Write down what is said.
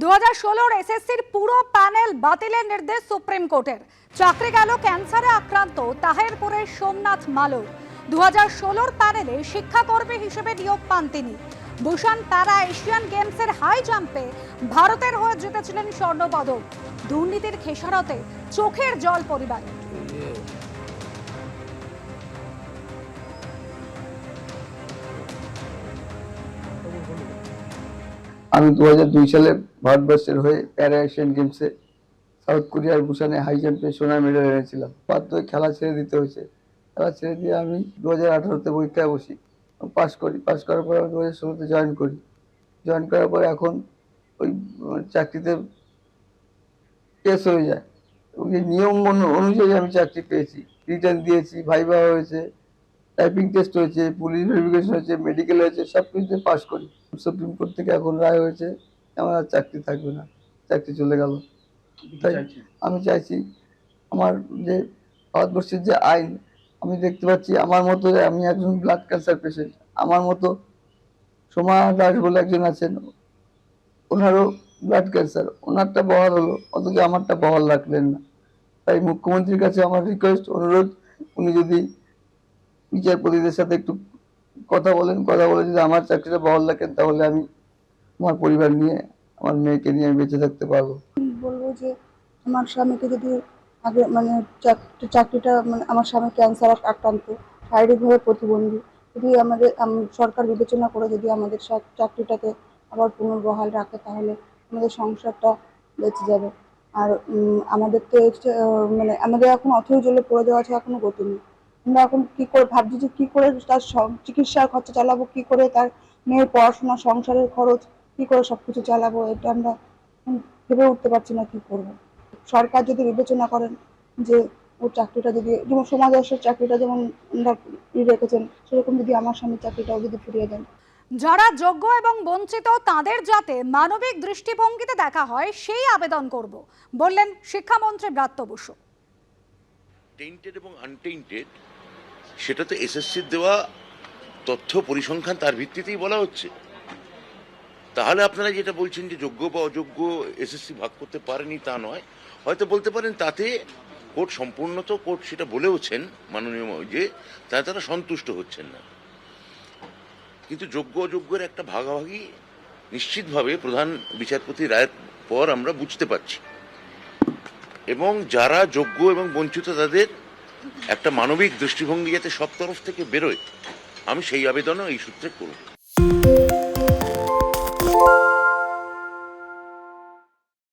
দু হাজার ষোলোর এসএসসির পুরো প্যানেল বাতিলের নির্দেশ সুপ্রিম কোর্টের। চাকরি গেল ক্যান্সারে আক্রান্ত তাহেরপুরের সোমনাথ মালোর। দু হাজার ষোলোর প্যানেলে শিক্ষাকর্মী হিসেবে নিয়োগ পান তিনি। ভূষণ প্যারা এশিয়ান গেমসের হাই জাম্পে ভারতের হয়ে জিতেছিলেন স্বর্ণপদক। দুর্নীতির খেসারতে চোখের জল পরিবার। আমি দু সালে ভারতবর্ষের হয়ে প্যারা এশিয়ান গেমসে সাউথ কোরিয়ার বুসানে হাই জাম্পে সোনার মেডেল এনেছিলাম। বাধ্য খেলা ছেড়ে দিতে হয়েছে। খেলা ছেড়ে দিয়ে আমি দু হাজার আঠারোতে পরীক্ষায় বসি। পাস করি। পাস করার পর আমি দু হাজার ষোলোতে জয়েন করি। জয়েন করার পর এখন ওই চাকরিতে কেস হয়ে যায়। ওই নিয়ম অনু- অনুযায়ী আমি চাকরি পেয়েছি। রিটার্ন দিয়েছি ভাইবা হয়েছে। টাইপিং টেস্ট হয়েছে পুলিশ ভেরিফিকেশন হয়েছে মেডিকেল হয়েছে সব কিছুতে পাশ করি। সুপ্রিম কোর্ট থেকে এখন রায় হয়েছে আমার আর চাকরি থাকবে না চাকরি চলে গেল। তাই আমি চাইছি আমার যে ভারতবর্ষের যে আইন আমি দেখতে পাচ্ছি আমার মতো আমি একজন ব্লাড ক্যান্সার পেশেন্ট আমার মতো সোমা দাস বলে একজন আছেন ওনারও ব্লাড ক্যান্সার ওনারটা বহাল হলো অথচ আমারটা বহাল রাখলেন না। তাই মুখ্যমন্ত্রীর কাছে আমার রিকোয়েস্ট অনুরোধ উনি যদি বিচারপতিদের সাথে একটু কথা বলেন, কথা বলে যদি আমার চাকরিটা বহাল রাখেন, তাহলে আমি আমার পরিবার নিয়ে, আমার মেয়েকে নিয়ে আমি বেঁচে থাকতে পারব। বলব যে, আমার স্বামীকে যদি আগে মানে চাক- চাকরিটা মানে আমার স্বামী ক্যান্সার আক্রান্ত, শারীরিকভাবে প্রতিবন্ধী, যদি আমাদের সরকার বিবেচনা করে যদি আমাদের চাকরিটাকে আবার পুনর্বহাল রাখে, তাহলে আমাদের সংসারটা বেঁচে যাবে। আর আমাদের তো মানে আমাদের এখন অথৈ জলে পড়ে যাওয়া ছাড়া কোনো গতি নেই। আমরা এখন কি করে ভাবছি যে কি করে তার চিকিৎসার খরচা চালাবো, কি করে তার মেয়ের পড়াশোনা, সংসারের খরচ, কি করে সবকিছু চালাবো, এটা আমরা ভেবে উঠতে পারছি না কি করব। সরকার যদি বিবেচনা করেন যে ও চাকরিটা যদি, যেমন সমাজ দাসের চাকরিটা যেমন রেখেছেন, সেরকম যদি আমার স্বামীর চাকরিটাও যদি ফিরিয়ে দেন। যারা যোগ্য এবং বঞ্চিত, তাদের যাতে মানবিক দৃষ্টিভঙ্গিতে দেখা হয়, সেই আবেদন করব, বললেন শিক্ষামন্ত্রী ব্রাত্য বসু। টেন্টেড এবং আনটেন্টেড সেটা তো এসএসসির দেওয়া তথ্য পরিসংখ্যান তার ভিত্তিতেই বলা হচ্ছে। তাহলে আপনারা যেটা বলছেন যে যোগ্য বা অযোগ্য এসএসসি ভাগ করতে পারেনি তা নয়, হয়তো বলতে পারেন তাতে কোর্ট সম্পূর্ণ তো কোর্ট সেটা বলেওছেন মাননীয় যে তাতে তারা সন্তুষ্ট হচ্ছেন না। কিন্তু যোগ্য অযোগ্যের একটা ভাগাভাগি নিশ্চিতভাবে প্রধান বিচারপতি রায়ের পর আমরা বুঝতে পারছি। এবং যারা যোগ্য এবং বঞ্চিত তাদের একটা মানবিক দৃষ্টিভঙ্গি যাতে সব তরফ থেকে বেরোয়, আমি সেই আবেদনও এই সূত্রে করব।